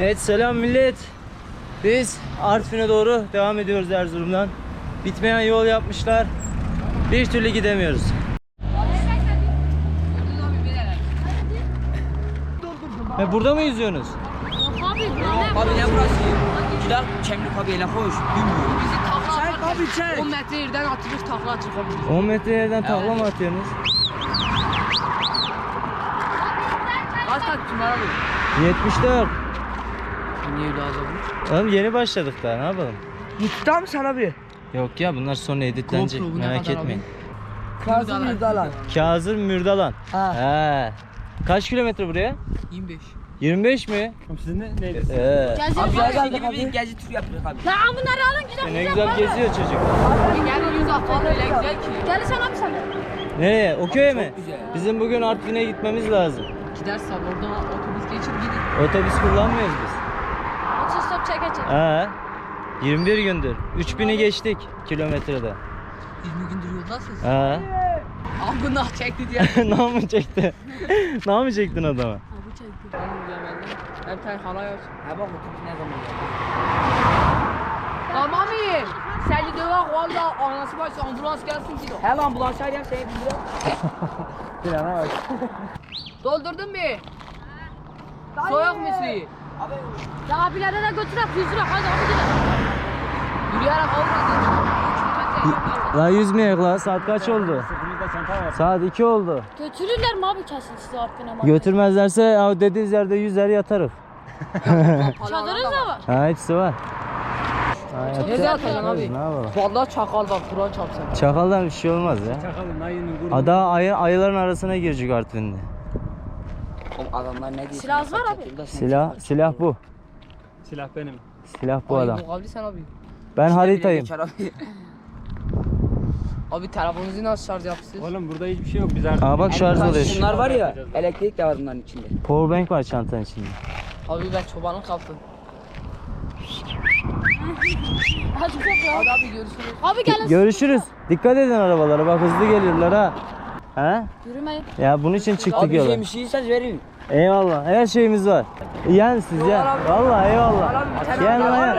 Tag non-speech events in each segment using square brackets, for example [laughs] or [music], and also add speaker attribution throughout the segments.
Speaker 1: Evet selam millet. Biz Artvin'e doğru devam ediyoruz Erzurum'dan. Bitmeyen yol yapmışlar. Bir türlü gidemiyoruz. E burada mı yüzüyorsunuz?
Speaker 2: Abi ne
Speaker 3: Abi ne burası? Gider Çemlik abi ele hoş. Bilmiyorum.
Speaker 2: Bizi takla
Speaker 3: Çek abi, çek.
Speaker 2: 10 metre yerden atılır takla çıkabilir.
Speaker 1: 10 metre yerden takla mı atıyorsunuz?
Speaker 2: Kaç Tümar abi?
Speaker 1: 74.
Speaker 2: Niye azalmış?
Speaker 1: Oğlum yeni başladık daha ne yapalım?
Speaker 3: Mu sana bir?
Speaker 1: Yok ya bunlar sonra editlenecek
Speaker 2: GoPro bu ne
Speaker 1: merak
Speaker 2: kadar
Speaker 1: etmeyin.
Speaker 3: Kazım Yurdalan.
Speaker 1: Kazım Mürdalan.
Speaker 3: Ha.
Speaker 1: He. Kaç kilometre buraya?
Speaker 2: 25.
Speaker 1: 25 mi?
Speaker 4: Sizin ne? Neydi?
Speaker 1: Ee,
Speaker 3: Abi
Speaker 2: abi.
Speaker 3: geldik abi. Bir gezi turu yapıyoruz abi.
Speaker 5: Ya bunları alın gidelim.
Speaker 1: ne güzel geziyor çocuk.
Speaker 2: Gelin 100 atlar öyle güzel ki.
Speaker 5: Gelirsen abi sen.
Speaker 1: Nereye? O köye mi?
Speaker 3: güzel.
Speaker 1: Bizim bugün Artvin'e gitmemiz lazım.
Speaker 2: Gidersen oradan otobüs geçip gidin.
Speaker 1: Otobüs kullanmıyoruz biz. He. 21 gündür. 3000'i geçtik kilometrede.
Speaker 2: 20 gündür yoldasınız.
Speaker 1: He.
Speaker 2: Abi nah çekti diye. [laughs]
Speaker 1: ne mı çekti? ne mı çektin adama?
Speaker 2: Abi çekti. Ben bilemem. Hem tane hala yok.
Speaker 3: Ha bak otobüs ne zaman geldi?
Speaker 2: Tamam iyi. Seni dövek valla anası başsa ambulans gelsin ki.
Speaker 3: He lan ambulans arayayım seni bildirim.
Speaker 4: Plana bak.
Speaker 2: Doldurdun mu? Soyak misli.
Speaker 5: Ya abilere de götürek 100 lira hadi abi gidelim.
Speaker 2: Yürüyerek avradın.
Speaker 1: La yüzmeyek la saat kaç oldu?
Speaker 4: Var.
Speaker 1: Saat 2 oldu.
Speaker 5: Götürürler mi abi kesin sizi Artvin'e mi?
Speaker 1: Götürmezlerse ya dediğiniz yerde yüzer yatarız. [laughs]
Speaker 5: Çadırınız da var.
Speaker 1: Ha hepsi var. Ha, yapacak-
Speaker 2: yatacaksın abi?
Speaker 1: Ne yapalım?
Speaker 2: Vallahi çakal bak Kur'an çarpsın.
Speaker 1: Çakaldan bir şey olmaz ya.
Speaker 4: Çakalın ayının gururu.
Speaker 1: Ada ayı, ayıların arasına girecek Artvin'de.
Speaker 3: Oğlum adamlar ne diyor?
Speaker 5: Silahınız var abi.
Speaker 1: Silah silah bu.
Speaker 4: Silah benim.
Speaker 1: Silah bu adam.
Speaker 2: Bu kabli sen abi.
Speaker 1: Ben haritayım. [laughs]
Speaker 2: Abi telefonunuzu nasıl şarj yapsın?
Speaker 4: Oğlum burada hiçbir şey yok. Biz artık...
Speaker 1: Aa bak şarj oluyor.
Speaker 3: Şunlar var ya elektrik de var bunların içinde.
Speaker 1: Powerbank var çantanın içinde.
Speaker 2: Abi ben çobanın kaptım.
Speaker 5: Hadi çok ya.
Speaker 2: Hadi abi görüşürüz.
Speaker 5: Abi gelin.
Speaker 1: Görüşürüz. Dikkat edin arabalara bak hızlı geliyorlar ha. He?
Speaker 5: Yürümeyin.
Speaker 1: Ya bunun için çıktık
Speaker 3: Abi
Speaker 1: yola.
Speaker 3: şey bir şey isterseniz vereyim.
Speaker 1: Eyvallah. Her şeyimiz var. Yen siz yen. Vallahi eyvallah. Yen lan yen.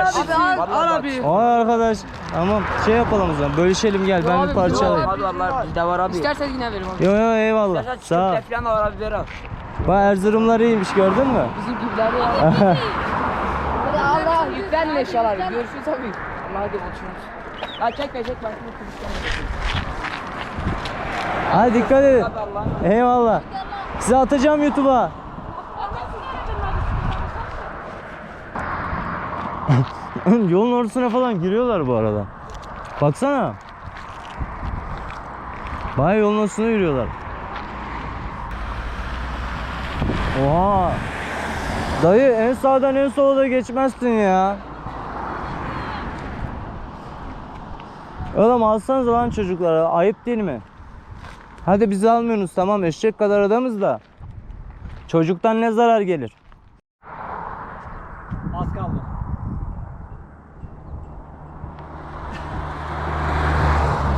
Speaker 2: Abi al, abi.
Speaker 1: Vay arkadaş. Tamam şey yapalım o zaman. Bölüşelim gel. Ben
Speaker 2: abi,
Speaker 1: bir parça
Speaker 2: yok
Speaker 1: alayım.
Speaker 3: Abi vallahi bizde var abi.
Speaker 2: İstersen yine veririm abi.
Speaker 1: Yo yo eyvallah.
Speaker 3: İstersen
Speaker 1: Sağ ol.
Speaker 3: falan da var abi ver al.
Speaker 1: Bak Erzurumlar iyiymiş gördün mü?
Speaker 2: Bizim gibileri ya. [laughs] Hadi Allah yüklenme eşyaları. Görüşürüz abi. Allah hadi otururuz. Ya çekme çekme.
Speaker 1: Hadi dikkat edin. Eyvallah. Size atacağım YouTube'a. [laughs] Yolun ortasına falan giriyorlar bu arada. Baksana. Baya yolun ortasına yürüyorlar. Oha. Dayı en sağdan en sola da geçmezsin ya. Oğlum alsanız lan çocuklara. Ayıp değil mi? Hadi bizi almıyorsunuz tamam eşek kadar adamız da. Çocuktan ne zarar gelir?
Speaker 4: Az kaldı.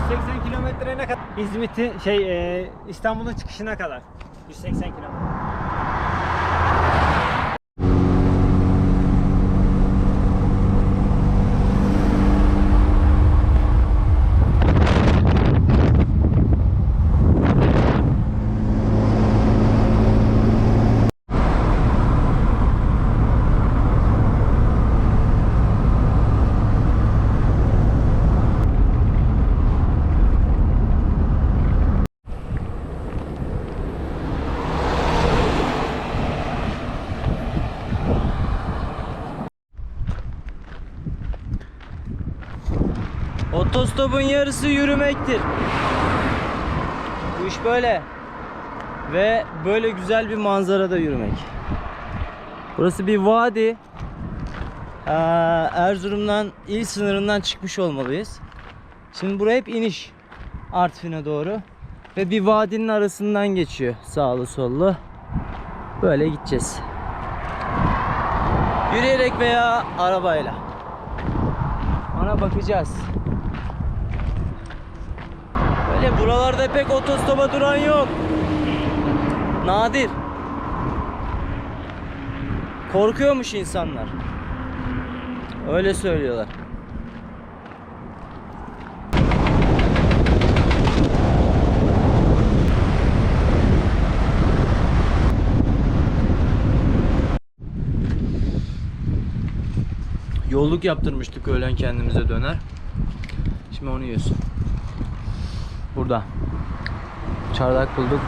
Speaker 4: ...180 kilometre ne kadar? İzmit'i şey e, İstanbul'un çıkışına kadar. 180 kilometre.
Speaker 1: Otostopun yarısı yürümektir. Bu iş böyle. Ve böyle güzel bir manzarada yürümek. Burası bir vadi. Ee, Erzurum'dan il sınırından çıkmış olmalıyız. Şimdi buraya hep iniş. Artvin'e doğru. Ve bir vadinin arasından geçiyor. Sağlı sollu. Böyle gideceğiz. Yürüyerek veya arabayla. Ona bakacağız. Böyle buralarda pek otostopa duran yok. Nadir. Korkuyormuş insanlar. Öyle söylüyorlar. Yolluk yaptırmıştık öğlen kendimize döner. Şimdi onu yiyoruz. Burada. Çardak bulduk.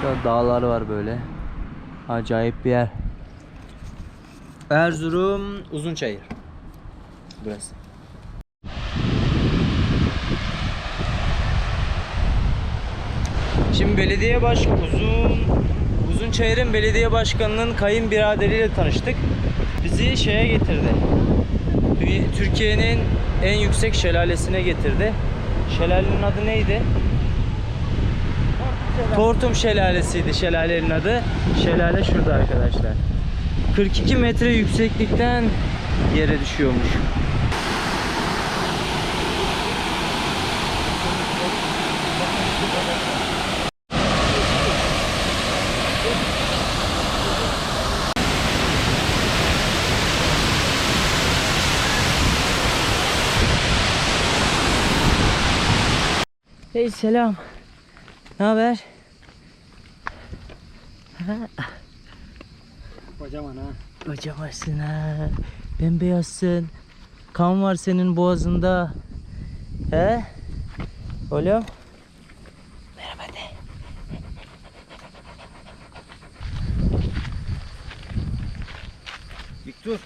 Speaker 1: Şurada dağlar var böyle. Acayip bir yer. Erzurum Uzunçayır. Burası. Şimdi belediye baş uzun Uzunçayır'ın belediye başkanının kayınbiraderiyle tanıştık. Bizi şeye getirdi. Türkiye'nin en yüksek şelalesine getirdi. Şelalenin adı neydi? Tortum Şelalesi'ydi şelalenin adı. Şelale şurada arkadaşlar. 42 metre yükseklikten yere düşüyormuş. Hey selam. Ne haber?
Speaker 4: Kocaman ha.
Speaker 1: Kocamarsın ha. Bembeyazsın. Kan var senin boğazında. He? Oğlum. Merhaba de. Victor.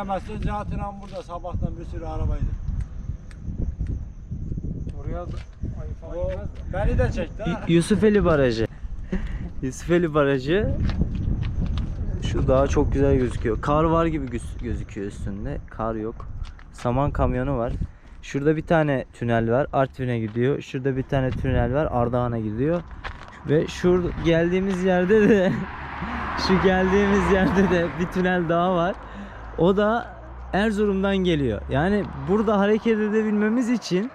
Speaker 6: Gidemezsin zaten an burada sabahtan bir sürü arabaydı.
Speaker 4: Oraya da ayı falan
Speaker 6: O
Speaker 4: gitmez mi?
Speaker 6: beni de çekti ha.
Speaker 1: Yusufeli Barajı. [laughs] Yusufeli Barajı şu dağ çok güzel gözüküyor. Kar var gibi göz- gözüküyor üstünde. Kar yok. Saman kamyonu var. Şurada bir tane tünel var. Artvin'e gidiyor. Şurada bir tane tünel var. Ardahan'a gidiyor. Ve şu geldiğimiz yerde de [laughs] şu geldiğimiz yerde de bir tünel daha var. O da Erzurum'dan geliyor. Yani burada hareket edebilmemiz için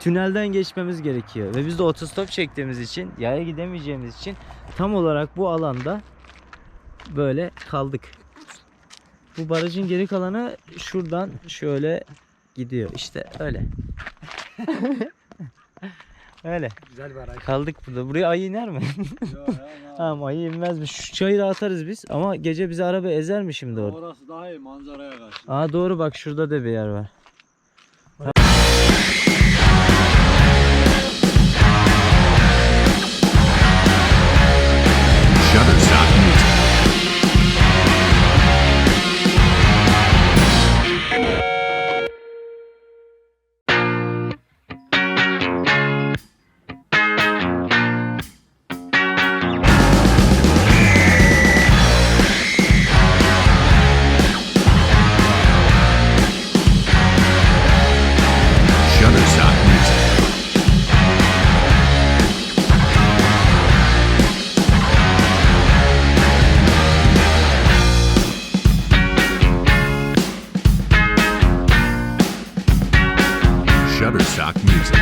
Speaker 1: tünelden geçmemiz gerekiyor. Ve biz de otostop çektiğimiz için, yaya gidemeyeceğimiz için tam olarak bu alanda böyle kaldık. Bu barajın geri kalanı şuradan şöyle gidiyor. İşte öyle. [laughs] öyle.
Speaker 4: Güzel bir araç.
Speaker 1: Kaldık burada. Buraya ayı iner mi?
Speaker 6: Yo, [laughs] ya,
Speaker 1: tamam ayı inmezmiş. Şu çayıra atarız biz ama gece bizi araba ezer mi şimdi orada?
Speaker 6: Orası daha iyi manzaraya karşı.
Speaker 1: Aa doğru bak şurada da bir yer var. Rock Music.